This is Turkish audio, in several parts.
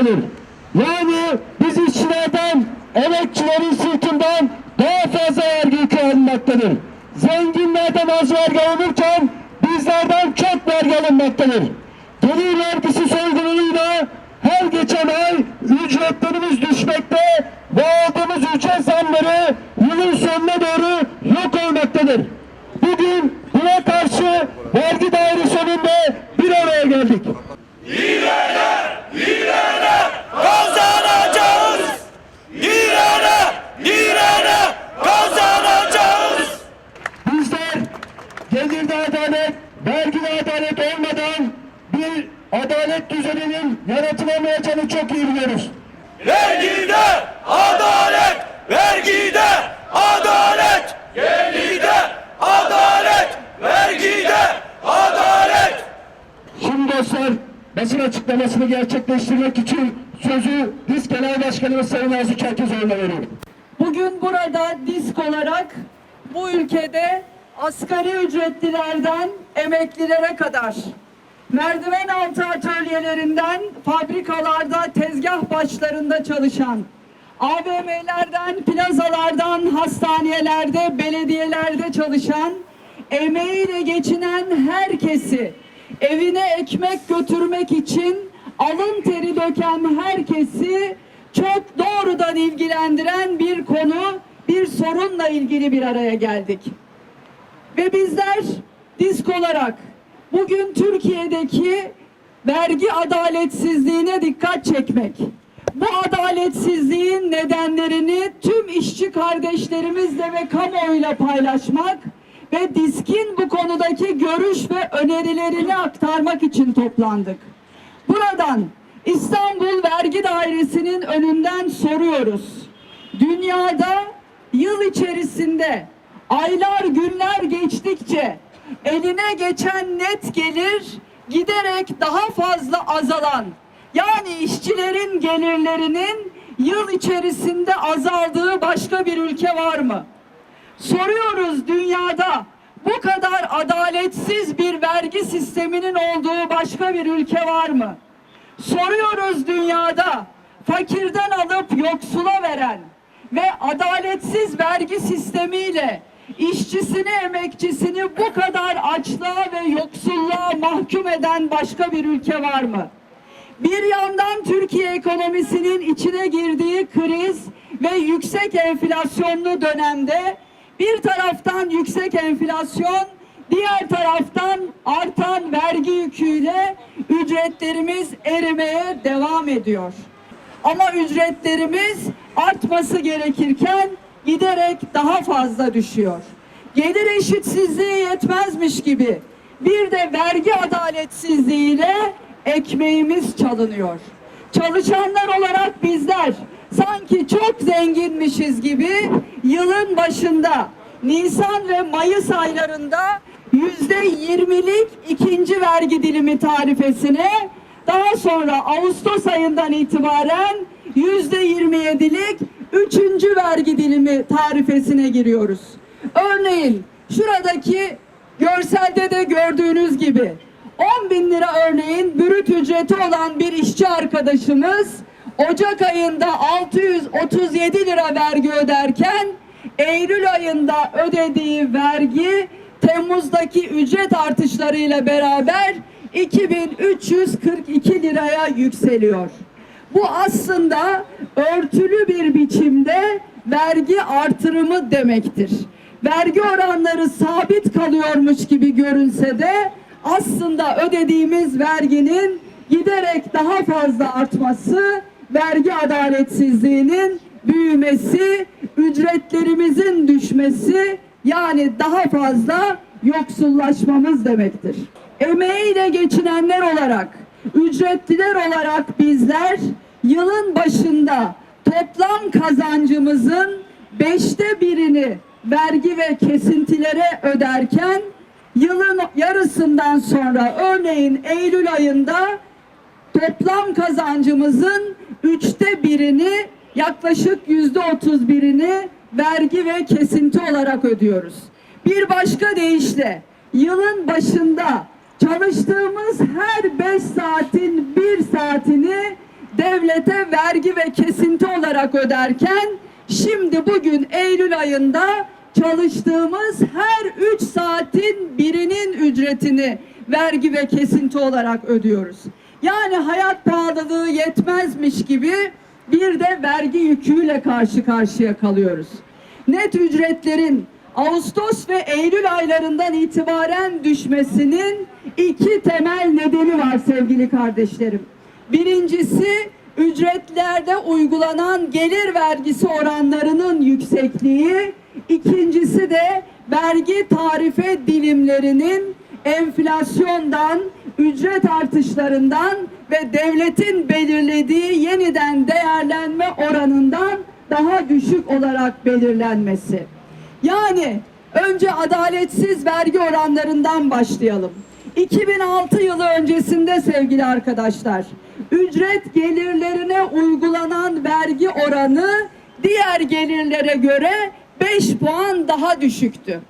vergi alınmaktadır. Yani biz işçilerden, emekçilerin sırtından daha fazla vergi yükü. Zenginlerden az vergi alınırken bizlerden çok vergi alınmaktadır. Gelir vergisi soygunuyla her geçen ay ücretlerimiz düşmekte ve aldığımız ücret zamları yılın sonuna doğru yok olmaktadır. Bugün buna karşı vergi dairesi önünde bir araya geldik. kazanacağız. İran'a, İran'a kazanacağız. Bizler gelirde adalet, vergide adalet olmadan bir adalet düzeninin yaratılamayacağını çok iyi biliyoruz. Vergide adalet, vergide adalet, gelide adalet, vergide adalet. Şimdi dostlar basın açıklamasını gerçekleştirmek için sözü Disk Genel Başkanımız Sayın Arzu Çerkezoğlu'na veriyorum. Bugün burada disk olarak bu ülkede asgari ücretlilerden emeklilere kadar merdiven altı atölyelerinden fabrikalarda tezgah başlarında çalışan AVM'lerden, plazalardan, hastanelerde, belediyelerde çalışan emeğiyle geçinen herkesi evine ekmek götürmek için alın teri döken herkesi çok doğrudan ilgilendiren bir konu, bir sorunla ilgili bir araya geldik. Ve bizler disk olarak bugün Türkiye'deki vergi adaletsizliğine dikkat çekmek, bu adaletsizliğin nedenlerini tüm işçi kardeşlerimizle ve kamuoyuyla paylaşmak ve diskin bu konudaki görüş ve önerilerini aktarmak için toplandık. Buradan İstanbul Vergi Dairesi'nin önünden soruyoruz. Dünyada yıl içerisinde aylar günler geçtikçe eline geçen net gelir giderek daha fazla azalan yani işçilerin gelirlerinin yıl içerisinde azaldığı başka bir ülke var mı? Soruyoruz dünyada bu kadar adaletsiz bir vergi sisteminin olduğu başka bir ülke var mı? Soruyoruz dünyada fakirden alıp yoksula veren ve adaletsiz vergi sistemiyle işçisini emekçisini bu kadar açlığa ve yoksulluğa mahkum eden başka bir ülke var mı? Bir yandan Türkiye ekonomisinin içine girdiği kriz ve yüksek enflasyonlu dönemde bir taraftan yüksek enflasyon, diğer taraftan artan vergi yüküyle ücretlerimiz erimeye devam ediyor. Ama ücretlerimiz artması gerekirken giderek daha fazla düşüyor. Gelir eşitsizliği yetmezmiş gibi bir de vergi adaletsizliğiyle ekmeğimiz çalınıyor. Çalışanlar olarak bizler sanki çok zenginmişiz gibi yılın başında Nisan ve Mayıs aylarında yüzde yirmilik ikinci vergi dilimi tarifesine daha sonra Ağustos ayından itibaren yüzde yirmi yedilik üçüncü vergi dilimi tarifesine giriyoruz. Örneğin şuradaki görselde de gördüğünüz gibi 10 bin lira örneğin bürüt ücreti olan bir işçi arkadaşımız Ocak ayında 637 lira vergi öderken Eylül ayında ödediği vergi Temmuz'daki ücret artışlarıyla beraber 2342 liraya yükseliyor. Bu aslında örtülü bir biçimde vergi artırımı demektir. Vergi oranları sabit kalıyormuş gibi görünse de aslında ödediğimiz verginin giderek daha fazla artması, vergi adaletsizliğinin büyümesi, ücretlerimizin düşmesi yani daha fazla yoksullaşmamız demektir. Emeğiyle geçinenler olarak, ücretliler olarak bizler yılın başında toplam kazancımızın beşte birini vergi ve kesintilere öderken yılın yarısından sonra örneğin Eylül ayında toplam kazancımızın üçte birini yaklaşık yüzde otuz birini vergi ve kesinti olarak ödüyoruz. Bir başka deyişle yılın başında çalıştığımız her 5 saatin 1 saatini devlete vergi ve kesinti olarak öderken şimdi bugün Eylül ayında çalıştığımız her 3 saatin birinin ücretini vergi ve kesinti olarak ödüyoruz. Yani hayat pahalılığı yetmezmiş gibi bir de vergi yüküyle karşı karşıya kalıyoruz. Net ücretlerin Ağustos ve Eylül aylarından itibaren düşmesinin iki temel nedeni var sevgili kardeşlerim. Birincisi ücretlerde uygulanan gelir vergisi oranlarının yüksekliği, ikincisi de vergi tarife dilimlerinin enflasyondan, ücret artışlarından ve devletin belirlediği yeniden değerlenme oranından daha düşük olarak belirlenmesi. Yani önce adaletsiz vergi oranlarından başlayalım. 2006 yılı öncesinde sevgili arkadaşlar, ücret gelirlerine uygulanan vergi oranı diğer gelirlere göre 5 puan daha düşüktü.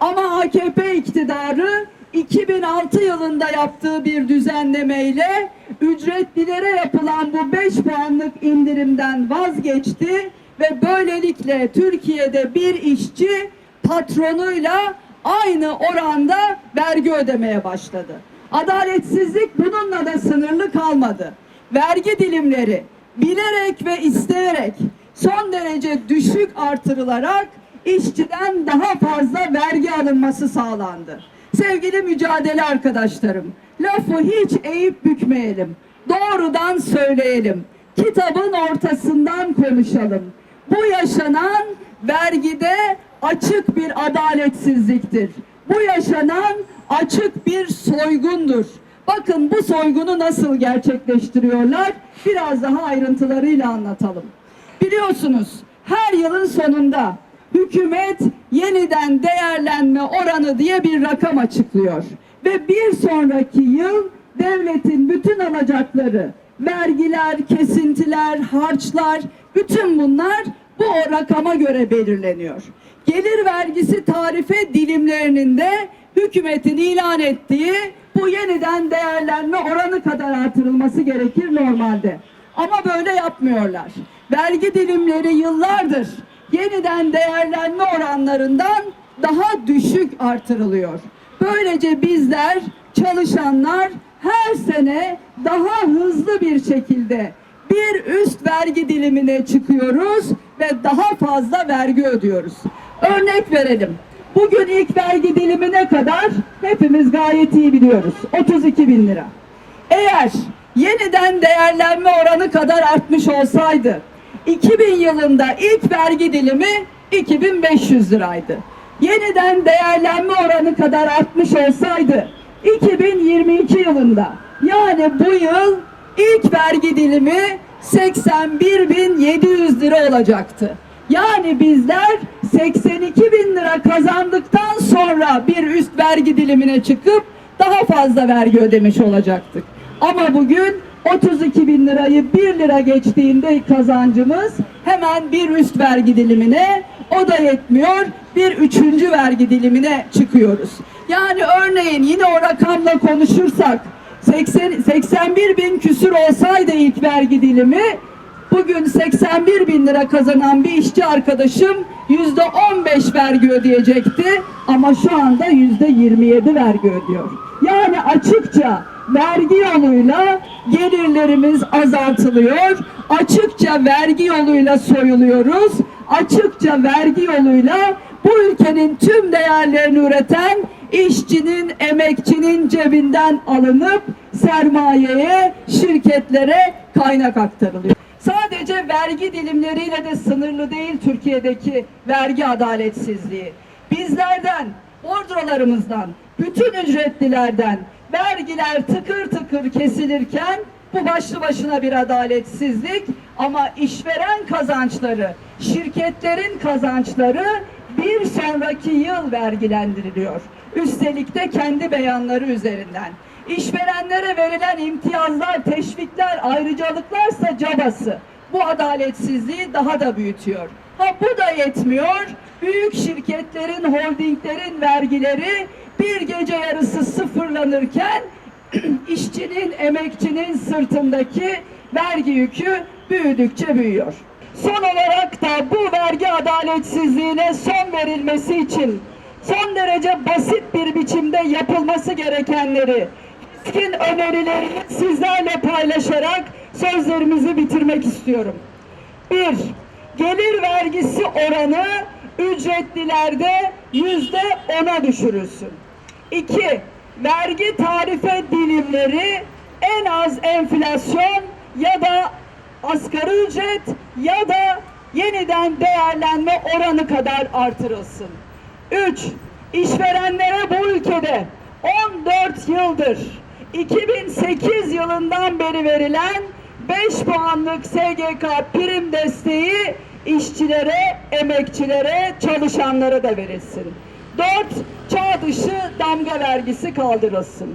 Ama AKP iktidarı 2006 yılında yaptığı bir düzenlemeyle ücretlilere yapılan bu 5 puanlık indirimden vazgeçti ve böylelikle Türkiye'de bir işçi patronuyla aynı oranda vergi ödemeye başladı. Adaletsizlik bununla da sınırlı kalmadı. Vergi dilimleri bilerek ve isteyerek son derece düşük artırılarak işçiden daha fazla vergi alınması sağlandı. Sevgili mücadele arkadaşlarım, lafı hiç eğip bükmeyelim. Doğrudan söyleyelim. Kitabın ortasından konuşalım. Bu yaşanan vergide açık bir adaletsizliktir. Bu yaşanan açık bir soygundur. Bakın bu soygunu nasıl gerçekleştiriyorlar? Biraz daha ayrıntılarıyla anlatalım. Biliyorsunuz her yılın sonunda hükümet yeniden değerlenme oranı diye bir rakam açıklıyor. Ve bir sonraki yıl devletin bütün alacakları, vergiler, kesintiler, harçlar, bütün bunlar bu rakama göre belirleniyor. Gelir vergisi tarife dilimlerinin de hükümetin ilan ettiği bu yeniden değerlenme oranı kadar artırılması gerekir normalde. Ama böyle yapmıyorlar. Vergi dilimleri yıllardır yeniden değerlenme oranlarından daha düşük artırılıyor. Böylece bizler çalışanlar her sene daha hızlı bir şekilde bir üst vergi dilimine çıkıyoruz ve daha fazla vergi ödüyoruz. Örnek verelim. Bugün ilk vergi dilimi ne kadar? Hepimiz gayet iyi biliyoruz. 32 bin lira. Eğer yeniden değerlenme oranı kadar artmış olsaydı 2000 yılında ilk vergi dilimi 2500 liraydı. Yeniden değerlenme oranı kadar artmış olsaydı 2022 yılında yani bu yıl ilk vergi dilimi 81.700 lira olacaktı. Yani bizler 82 bin lira kazandıktan sonra bir üst vergi dilimine çıkıp daha fazla vergi ödemiş olacaktık. Ama bugün 32 bin lirayı 1 lira geçtiğinde kazancımız hemen bir üst vergi dilimine o da yetmiyor bir üçüncü vergi dilimine çıkıyoruz. Yani örneğin yine o rakamla konuşursak 80, 81 bin küsür olsaydı ilk vergi dilimi Bugün 81 bin lira kazanan bir işçi arkadaşım yüzde 15 vergi ödeyecekti ama şu anda yüzde 27 vergi ödüyor. Yani açıkça vergi yoluyla gelirlerimiz azaltılıyor. Açıkça vergi yoluyla soyuluyoruz. Açıkça vergi yoluyla bu ülkenin tüm değerlerini üreten işçinin, emekçinin cebinden alınıp sermayeye, şirketlere kaynak aktarılıyor. Sadece vergi dilimleriyle de sınırlı değil Türkiye'deki vergi adaletsizliği. Bizlerden, bordrolarımızdan, bütün ücretlilerden vergiler tıkır tıkır kesilirken bu başlı başına bir adaletsizlik ama işveren kazançları, şirketlerin kazançları bir sonraki yıl vergilendiriliyor. Üstelik de kendi beyanları üzerinden. İşverenlere verilen imtiyazlar, teşvikler, ayrıcalıklarsa cabası. Bu adaletsizliği daha da büyütüyor. Ha bu da yetmiyor. Büyük şirketlerin, holdinglerin vergileri bir gece yarısı sıfırlanırken işçinin, emekçinin sırtındaki vergi yükü büyüdükçe büyüyor. Son olarak da bu vergi adaletsizliğine son verilmesi için son derece basit bir biçimde yapılması gerekenleri, etkin önerileri sizlerle paylaşarak sözlerimizi bitirmek istiyorum. Bir, gelir vergisi oranı ücretlilerde yüzde ona düşürülsün. İki, vergi tarife dilimleri en az enflasyon ya da asgari ücret ya da yeniden değerlenme oranı kadar artırılsın. Üç, işverenlere bu ülkede 14 yıldır 2008 yılından beri verilen 5 puanlık SGK prim desteği işçilere, emekçilere, çalışanlara da verilsin. 4. Çağ dışı damga vergisi kaldırılsın.